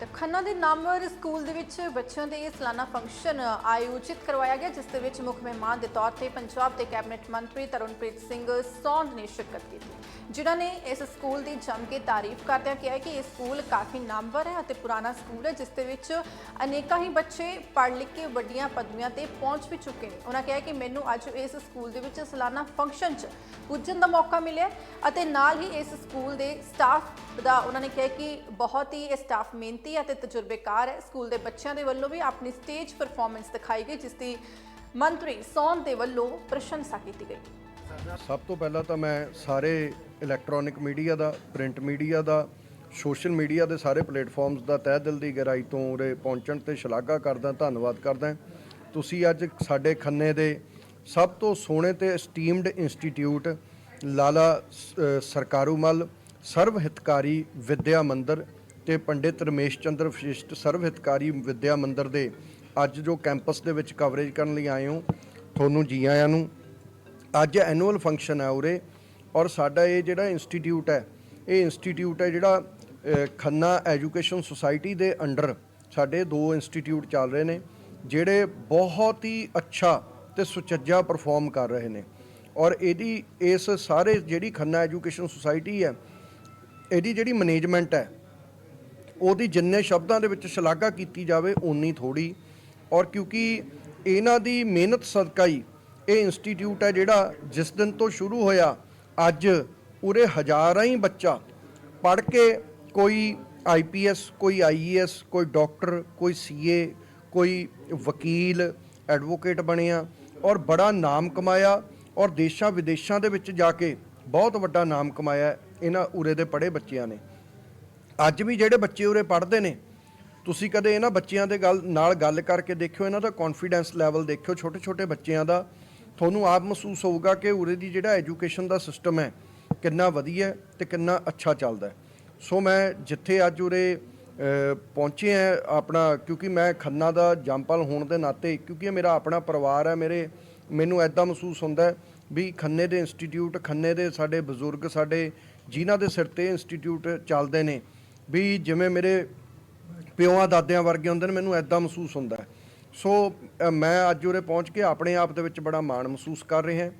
ਤੇ ਖੰਨਾ ਦੇ ਨਾਮਵਰ ਸਕੂਲ ਦੇ ਵਿੱਚ ਬੱਚਿਆਂ ਦੇ ਸਾਲਾਨਾ ਫੰਕਸ਼ਨ ਆਯੋਜਿਤ ਕਰਵਾਇਆ ਗਿਆ, ਜਿਸ ਦੇ ਵਿੱਚ ਮੁੱਖ ਮਹਿਮਾਨ ਦੇ ਤੌਰ ਤੇ ਪੰਜਾਬ ਦੇ ਕੈਬਨਿਟ ਮੰਤਰੀ ਤਰਨਪ੍ਰੀਤ ਸਿੰਘ ਸੌਂਦ ਨੇ ਸ਼ਿਰਕਤ ਕੀਤੀ। ਜਿਨ੍ਹਾਂ ਨੇ ਇਸ ਸਕੂਲ ਦੀ ਜੰਮ ਕੇ ਤਾਰੀਫ ਕਰਦਿਆਂ ਕਿਹਾ ਕਿ ਇਹ ਸਕੂਲ ਕਾਫੀ ਨਾਮਵਰ ਹੈ ਅਤੇ ਪੁਰਾਣਾ ਸਕੂਲ ਹੈ, ਜਿਸ ਦੇ ਵਿੱਚ ਅਨੇਕਾਂ ਹੀ ਬੱਚੇ ਪੜ੍ਹ ਲਿਖ ਕੇ ਵੱਡੀਆਂ ਪਦਵੀਆਂ ਤੇ ਪਹੁੰਚ ਵੀ ਚੁੱਕੇ ਨੇ। ਉਹਨਾਂ ਕਿਹਾ ਕਿ ਮੈਨੂੰ ਅੱਜ ਇਸ ਸਕੂਲ ਦੇ ਵਿੱਚ ਸਾਲਾਨਾ ਫੰਕਸ਼ਨ 'ਚ ਪੁੱਜਣ ਦਾ ਮੌਕਾ ਮਿਲਿਆ ਅਤੇ ਨਾਲ ਹੀ ਇਸ ਸਕੂਲ ਦੇ ਸਟਾਫ ਦਾ ਉਹਨਾਂ ਨੇ ਕਿਹਾ ਕਿ ਬਹੁਤ ਹੀ ਇਹ ਸਟਾਫ ਮਿਹਨਤੀ ਹੈ ਤੇ ਤਜਰਬੇਕਾਰ ਹੈ। ਸਕੂਲ ਦੇ ਬੱਚਿਆਂ ਦੇ ਵੱਲੋਂ ਵੀ ਆਪਣੀ ਸਟੇਜ ਪਰਫਾਰਮੈਂਸ ਦਿਖਾਈ ਗਈ ਜਿਸ ਦੀ ਮੰਤਰੀ ਸੌਨ ਦੇ ਵੱਲੋਂ ਪ੍ਰਸ਼ੰਸਾ ਕੀਤੀ ਗਈ। ਸਭ ਤੋਂ ਪਹਿਲਾਂ ਤਾਂ ਮੈਂ ਸਾਰੇ ਇਲੈਕਟ੍ਰੋਨਿਕ ਮੀਡੀਆ ਦਾ ਪ੍ਰਿੰਟ ਮੀਡੀਆ ਦਾ ਸੋਸ਼ਲ ਮੀਡੀਆ ਦੇ ਸਾਰੇ ਪਲੇਟਫਾਰਮਸ ਦਾ ਤਹਿ ਦਿਲ ਦੀ ਗਹਿਰਾਈ ਤੋਂ ਉਰੇ ਪਹੁੰਚਣ ਤੇ ਸ਼ਲਾਘਾ ਕਰਦਾ ਧੰਨਵਾਦ ਕਰਦਾ। ਤੁਸੀਂ ਅੱਜ ਸਾਡੇ ਖੰਨੇ ਦੇ ਸਭ ਤੋਂ ਸੋਹਣੇ ਤੇ ਐਸਟੀਮਡ ਇੰਸਟੀਟਿਊਟ ਲਾਲਾ ਸ- ਅ, ਸਰਕਾਰੂ ਮੱਲ ਸਰਵ ਹਿਤਕਾਰੀ ਵਿਦਿਆ ਮੰਦਿਰ ਤੇ ਪੰਡਿਤ ਰਮੇਸ਼ ਚੰਦਰ ਵਿਸ਼ਿਸ਼ਟ ਸਰਵ ਹਿਤਕਾਰੀ ਵਿਦਿਆ ਮੰਦਿਰ ਦੇ ਅੱਜ ਜੋ ਕੈਂਪਸ ਦੇ ਵਿੱਚ ਕਵਰੇਜ ਕਰਨ ਲਈ ਆਏ ਹੋ, ਤੁਹਾਨੂੰ ਜੀ ਆਇਆਂ ਨੂੰ। ਅੱਜ ਐਨੂਅਲ ਫੰਕਸ਼ਨ ਹੈ ਉਰੇ ਔਰ ਸਾਡਾ ਇਹ ਜਿਹੜਾ ਇੰਸਟੀਟਿਊਟ ਹੈ, ਇਹ ਇੰਸਟੀਟਿਊਟ ਹੈ ਜਿਹੜਾ ਖੰਨਾ ਐਜੂਕੇਸ਼ਨ ਸੁਸਾਇਟੀ ਦੇ ਅੰਡਰ ਸਾਡੇ ਦੋ ਇੰਸਟੀਟਿਊਟ ਚੱਲ ਰਹੇ ਨੇ, ਜਿਹੜੇ ਬਹੁਤ ਹੀ ਅੱਛਾ ਤੇ ਸੁਚੱਜਾ ਪਰਫਾਰਮ ਕਰ ਰਹੇ ਨੇ। ਔਰ ਇਹਦੀ, ਇਸ ਸਾਰੇ ਜਿਹੜੀ ਖੰਨਾ ਐਜੂਕੇਸ਼ਨ ਸੁਸਾਇਟੀ ਹੈ, ਇਹਦੀ ਜਿਹੜੀ ਮੈਨੇਜਮੈਂਟ ਹੈ ਉਹਦੀ ਜਿੰਨੇ ਸ਼ਬਦਾਂ ਦੇ ਵਿੱਚ ਸ਼ਲਾਘਾ ਕੀਤੀ ਜਾਵੇ, ਓਨੀ ਥੋੜੀ ਔਰ ਕਿਉਂਕਿ ਇਹਨਾਂ ਦੀ ਮਿਹਨਤ ਸਦਕਾ ਹੀ ਇਹ ਇੰਸਟੀਚਿਊਟ ਹੈ ਜਿਹੜਾ ਜਿਸ ਦਿਨ ਤੋਂ ਸ਼ੁਰੂ ਹੋਇਆ, ਅੱਜ ਉਰੇ ਹਜ਼ਾਰਾਂ ਹੀ ਬੱਚਾ ਪੜ੍ਹ ਕੇ ਕੋਈ ਆਈਪੀਐਸ ਕੋਈ ਆਈਏਐਸ ਕੋਈ ਡਾਕਟਰ, ਕੋਈ ਸੀਏ ਕੋਈ ਵਕੀਲ, ਐਡਵੋਕੇਟ ਬਣਿਆ ਔਰ ਬੜਾ ਨਾਮ ਕਮਾਇਆ ਔਰ ਦੇਸ਼ਾਂ ਵਿਦੇਸ਼ਾਂ ਦੇ ਵਿੱਚ ਜਾ ਕੇ ਬਹੁਤ ਵੱਡਾ ਨਾਮ ਕਮਾਇਆ ਇਹਨਾਂ ਉਰੇ ਦੇ ਪੜ੍ਹੇ ਬੱਚਿਆਂ ਨੇ। ਅੱਜ ਵੀ ਜਿਹੜੇ ਬੱਚੇ ਉਰੇ ਪੜ੍ਹਦੇ ਨੇ, ਤੁਸੀਂ ਕਦੇ ਇਹਨਾਂ ਬੱਚਿਆਂ ਦੇ ਗੱਲ, ਨਾਲ ਗੱਲ ਕਰਕੇ ਦੇਖਿਓ, ਇਹਨਾਂ ਦਾ ਕੌਨਫੀਡੈਂਸ ਲੈਵਲ ਦੇਖਿਓ ਛੋਟੇ ਛੋਟੇ ਬੱਚਿਆਂ ਦਾ, ਤੁਹਾਨੂੰ ਆਪ ਮਹਿਸੂਸ ਹੋਊਗਾ ਕਿ ਉਰੇ ਦੀ ਜਿਹੜਾ ਐਜੂਕੇਸ਼ਨ ਦਾ ਸਿਸਟਮ ਹੈ, ਕਿੰਨਾ ਵਧੀਆ ਹੈ ਤੇ ਕਿੰਨਾ ਅੱਛਾ ਚੱਲਦਾ ਸੋ ਮੈਂ ਜਿੱਥੇ ਅੱਜ ਉਰੇ ਪਹੁੰਚੇ ਆ ਆਪਣਾ, ਕਿਉਂਕਿ ਮੈਂ ਖੰਨਾ ਦਾ ਜੰਪਲ ਹੋਣ ਦੇ ਨਾਤੇ, ਕਿਉਂਕਿ ਇਹ ਮੇਰਾ ਆਪਣਾ ਪਰਿਵਾਰ ਹੈ, ਮੇਰੇ, ਮੈਨੂੰ ਐਦਾਂ ਮਹਿਸੂਸ ਹੁੰਦਾ ਵੀ ਖੰਨੇ ਦੇ ਇੰਸਟੀਚਿਊਟ ਖੰਨੇ ਦੇ ਸਾਡੇ ਬਜ਼ੁਰਗ, ਸਾਡੇ, ਜਿਨ੍ਹਾਂ ਦੇ ਸਿਰ ਤੇ ਇੰਸਟੀਚਿਊਟ ਚੱਲਦੇ ਨੇ ਵੀ ਜਿਵੇਂ ਮੇਰੇ ਪਿਓਆਂ ਦਾਦਿਆਂ ਵਰਗੇ ਹੁੰਦੇ ਨੇ, ਮੈਨੂੰ ਐਦਾਂ ਮਹਿਸੂਸ ਹੁੰਦਾ ਸੋ ਮੈਂ ਅੱਜ ਉਰੇ ਪਹੁੰਚ ਕੇ ਆਪਣੇ ਆਪ ਦੇ ਵਿੱਚ ਬੜਾ ਮਾਣ ਮਹਿਸੂਸ ਕਰ ਰਿਹਾ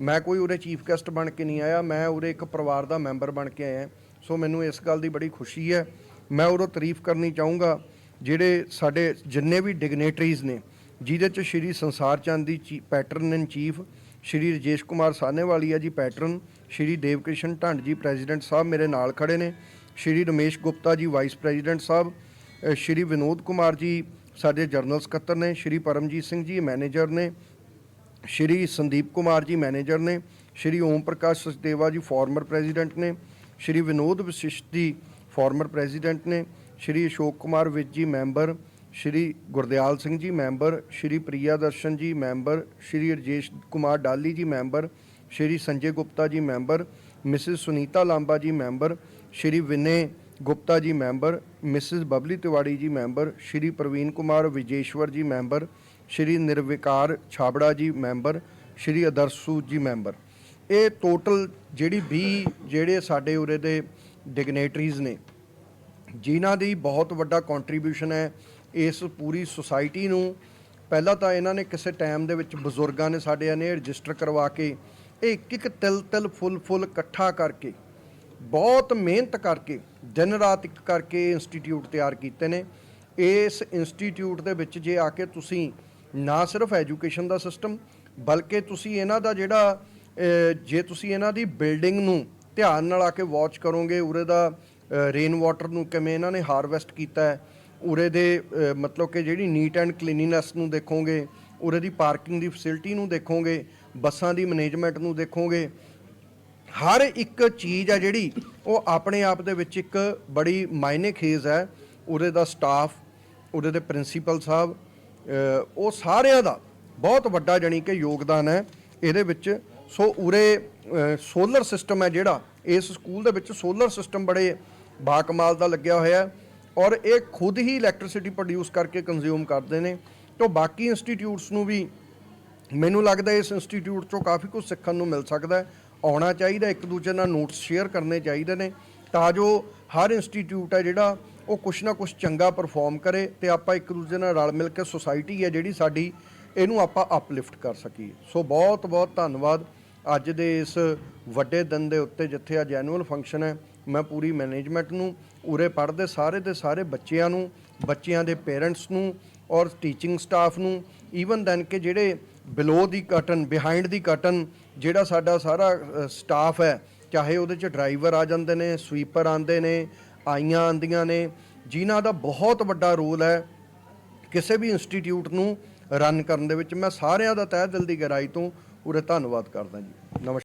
ਮੈਂ ਕੋਈ ਉਰੇ ਚੀਫ ਗੈਸਟ ਬਣ ਕੇ ਨਹੀਂ ਆਇਆ, ਮੈਂ ਉਰੇ ਇੱਕ ਪਰਿਵਾਰ ਦਾ ਮੈਂਬਰ ਬਣ ਕੇ ਆਇਆ। ਸੋ ਮੈਨੂੰ ਇਸ ਗੱਲ ਦੀ ਬੜੀ ਖੁਸ਼ੀ ਹੈ। ਮੈਂ ਉਰੋਂ ਤਾਰੀਫ ਕਰਨੀ ਚਾਹੂੰਗਾ, ਜਿਹੜੇ ਸਾਡੇ ਜਿੰਨੇ ਵੀ ਡਿਗਨੇਟਰੀਜ਼ ਨੇ, ਜਿਹਦੇ ਚ ਸ਼੍ਰੀ ਸੰਸਾਰ ਚੰਦ ਦੀ ਚੀ- patron in chief Shri Rajesh Kumar Sahnewalia ji patron Shri ਦੇਵਕ੍ਰਿਸ਼ਨ ਢੰਡ ਜੀ ਪ੍ਰੈਜ਼ੀਡੈਂਟ ਸਾਹਿਬ ਮੇਰੇ ਨਾਲ ਖੜੇ ਨੇ। ਸ਼੍ਰੀ ਰਮੇਸ਼ ਗੁਪਤਾ ਜੀ ਵਾਈਸ ਪ੍ਰੈਜ਼ੀਡੈਂਟ ਸਾਹਿਬ ਸ਼੍ਰੀ ਵਿਨੋਦ ਕੁਮਾਰ ਜੀ, ਸਾਡੇ ਜਰਨਲ ਸਕੱਤਰ ਨੇ, ਸ਼੍ਰੀ ਪਰਮਜੀਤ ਸਿੰਘ ਜੀ, ਮੈਨੇਜਰ ਨੇ, ਸ਼੍ਰੀ ਸੰਦੀਪ ਕੁਮਾਰ ਜੀ, ਮੈਨੇਜਰ ਨੇ, ਸ਼੍ਰੀ ਓਮ ਪ੍ਰਕਾਸ਼ ਸਚਦੇਵਾ ਜੀ, ਫਾਰਮਰ ਪ੍ਰੈਜ਼ੀਡੈਂਟ ਨੇ, ਸ਼੍ਰੀ ਵਿਨੋਦ ਵਸਿਸ਼ਟ ਜੀ, ਫਾਰਮਰ ਪ੍ਰੈਜ਼ੀਡੈਂਟ ਨੇ, ਸ਼੍ਰੀ ਅਸ਼ੋਕ ਕੁਮਾਰ ਵਿਜ ਜੀ, ਮੈਂਬਰ, ਸ਼੍ਰੀ ਗੁਰਦਿਆਲ ਸਿੰਘ ਜੀ, ਮੈਂਬਰ, ਸ਼੍ਰੀ ਪ੍ਰਿਆ ਦਰਸ਼ਨ ਜੀ, ਮੈਂਬਰ, ਸ਼੍ਰੀ ਰਜੇਸ਼ ਕੁਮਾਰ ਡਾਲੀ ਜੀ, ਮੈਂਬਰ, ਸ਼੍ਰੀ ਸੰਜੇ ਗੁਪਤਾ ਜੀ, ਮੈਂਬਰ, ਮਿਸਿਸ ਸੁਨੀਤਾ ਲਾਂਬਾ ਜੀ, ਮੈਂਬਰ ਸ਼੍ਰੀ Vinay Gupta ji member, Mrs Babli Tiwari ji member, Shri Parveen Kumar Vijeshwar ji member, Shri ਨਿਰਵਿਕਾਰ Chhabra ਜੀ ਮੈਂਬਰ, ਸ਼੍ਰੀ ਅਦਰਸੂ ਜੀ ਮੈਂਬਰ। ਇਹ ਟੋਟਲ ਜਿਹੜੀ 20 ਜਿਹੜੇ ਸਾਡੇ ਉਰੇ ਦੇ ਡਿਗਨੇਟਰੀਜ਼ ਨੇ, ਜਿਨ੍ਹਾਂ ਦੀ ਬਹੁਤ ਵੱਡਾ ਕੰਟਰੀਬਿਊਸ਼ਨ ਹੈ ਇਸ ਪੂਰੀ ਸੁਸਾਇਟੀ ਨੂੰ। ਪਹਿਲਾਂ ਤਾਂ ਇਹਨਾਂ ਨੇ ਕਿਸੇ ਟਾਈਮ ਦੇ ਵਿੱਚ ਬਜ਼ੁਰਗਾਂ ਨੇ ਸਾਡੇ ਨੇ ਰਜਿਸਟਰ ਕਰਵਾ ਕੇ, ਇਹ ਇੱਕ ਇੱਕ ਤਿਲ ਤਿਲ ਫੁੱਲ ਫੁੱਲ ਇਕੱਠਾ ਕਰਕੇ ਬਹੁਤ ਮਿਹਨਤ ਕਰਕੇ, ਦਿਨ ਰਾਤ ਇੱਕ ਕਰਕੇ ਇੰਸਟੀਚਿਊਟ ਤਿਆਰ ਕੀਤੇ ਨੇ। ਇਸ ਇੰਸਟੀਚਿਊਟ ਦੇ ਵਿੱਚ ਜੇ ਆ ਕੇ ਤੁਸੀਂ ਨਾ ਸਿਰਫ ਐਜੂਕੇਸ਼ਨ ਦਾ ਸਿਸਟਮ ਬਲਕਿ ਤੁਸੀਂ ਇਹਨਾਂ ਦਾ ਜਿਹੜਾ ਜੇ ਤੁਸੀਂ ਇਹਨਾਂ ਦੀ ਬਿਲਡਿੰਗ ਨੂੰ ਧਿਆਨ ਨਾਲ ਆ ਕੇ ਵਾਚ ਕਰੋਗੇ, ਉਰੇ ਦਾ ਰੇਨ ਵਾਟਰ ਨੂੰ ਕਿਵੇਂ ਇਹਨਾਂ ਨੇ ਹਾਰਵੈਸਟ ਕੀਤਾ ਹੈ, ਉਰੇ ਦੇ ਮਤਲਬ ਕਿ ਜਿਹੜੀ ਨੀਟ ਐਂਡ ਕਲੀਨਿਨੈਸ ਨੂੰ ਦੇਖੋਗੇ, ਉਰੇ ਦੀ ਪਾਰਕਿੰਗ ਦੀ ਫੈਸਿਲਿਟੀ ਨੂੰ ਦੇਖੋਗੇ, ਬੱਸਾਂ ਦੀ ਮੈਨੇਜਮੈਂਟ ਨੂੰ ਦੇਖੋਗੇ ਹਰ ਇੱਕ ਚੀਜ਼ ਹੈ ਜਿਹੜੀ, ਉਹ ਆਪਣੇ ਆਪ ਦੇ ਵਿੱਚ ਇੱਕ ਬੜੀ ਮਾਇਨੇ ਖੇਜ਼ ਹੈ। ਉਹਦੇ ਦਾ ਸਟਾਫ ਉਹਦੇ ਦੇ ਪ੍ਰਿੰਸੀਪਲ ਸਾਹਿਬ ਉਹ ਸਾਰਿਆਂ ਦਾ ਬਹੁਤ ਵੱਡਾ ਜਾਣੀ ਕਿ ਯੋਗਦਾਨ ਹੈ ਇਹਦੇ ਵਿੱਚ। ਸੋ ਉਰੇ ਸੋਲਰ ਸਿਸਟਮ ਹੈ ਜਿਹੜਾ, ਇਸ ਸਕੂਲ ਦੇ ਵਿੱਚ ਸੋਲਰ ਸਿਸਟਮ ਬੜੇ ਬਾਕਮਾਲ ਦਾ ਲੱਗਿਆ ਹੋਇਆ ਹੈ ਔਰ ਇਹ ਖੁਦ ਹੀ ਇਲੈਕਟ੍ਰਿਸਿਟੀ ਪ੍ਰੋਡਿਊਸ ਕਰਕੇ ਕੰਜ਼ਿਊਮ ਕਰਦੇ ਨੇ। ਤੋਂ ਬਾਕੀ ਇੰਸਟੀਟਿਊਟਸ ਨੂੰ ਵੀ ਮੈਨੂੰ ਲੱਗਦਾ ਇਸ ਇੰਸਟੀਟਿਊਟ ਚੋਂ ਕਾਫੀ ਕੁਝ ਸਿੱਖਣ ਨੂੰ ਮਿਲ ਸਕਦਾ ਹੈ। ਆਉਣਾ ਚਾਹੀਦਾ, ਇੱਕ ਦੂਜੇ ਨਾਲ ਨੋਟਸ ਸ਼ੇਅਰ ਕਰਨੇ ਚਾਹੀਦੇ ਨੇ, ਤਾਂ ਜੋ ਹਰ ਇੰਸਟੀਚਿਊਟ ਹੈ ਜਿਹੜਾ, ਉਹ ਕੁਛ ਨਾ ਕੁਛ ਚੰਗਾ ਪਰਫਾਰਮ ਕਰੇ ਤੇ ਆਪਾਂ ਇੱਕ ਦੂਜੇ ਨਾਲ ਰਲ ਮਿਲ ਕੇ ਸੁਸਾਇਟੀ ਹੈ ਜਿਹੜੀ ਸਾਡੀ, ਇਹਨੂੰ ਆਪਾਂ ਅਪਲਿਫਟ ਕਰ ਸਕੀਏ। ਸੋ ਬਹੁਤ ਬਹੁਤ ਧੰਨਵਾਦ ਅੱਜ ਦੇ ਇਸ ਵੱਡੇ ਦਿਨ ਦੇ ਉੱਤੇ, ਜਿੱਥੇ ਅੱਜ ਐਨੂਅਲ ਫੰਕਸ਼ਨ ਹੈ, ਮੈਂ ਪੂਰੀ ਮੈਨੇਜਮੈਂਟ ਨੂੰ, ਉਰੇ ਪੜ੍ਹਦੇ ਸਾਰੇ ਦੇ ਸਾਰੇ ਬੱਚਿਆਂ ਨੂੰ, ਬੱਚਿਆਂ ਦੇ ਪੇਰੈਂਟਸ ਨੂੰ ਔਰ ਟੀਚਿੰਗ ਸਟਾਫ ਨੂੰ ਈਵਨ ਦੈਨ ਕਿ ਜਿਹੜੇ ਬਿਲੋ ਦੀ ਕਟਨ ਬਿਹਾਈਂਡ ਦੀ ਕਟਨ ਜਿਹੜਾ ਸਾਡਾ ਸਾਰਾ ਸਟਾਫ ਹੈ, ਚਾਹੇ ਉਹਦੇ ਚ ਡਰਾਈਵਰ ਆ ਜਾਂਦੇ ਨੇ ਸਵੀਪਰ ਆਉਂਦੇ ਨੇ, ਆਈਆਂ ਆਉਂਦੀਆਂ ਨੇ, ਜਿਨ੍ਹਾਂ ਦਾ ਬਹੁਤ ਵੱਡਾ ਰੋਲ ਹੈ ਕਿਸੇ ਵੀ ਇੰਸਟੀਚਿਊਟ ਨੂੰ ਰਨ ਕਰਨ ਦੇ ਵਿੱਚ, ਮੈਂ ਸਾਰਿਆਂ ਦਾ ਤਹਿ ਦਿਲ ਦੀ ਗਹਿਰਾਈ ਤੋਂ ਉਰੇ ਧੰਨਵਾਦ ਕਰਦਾ ਜੀ। ਨਮਸਕਾਰ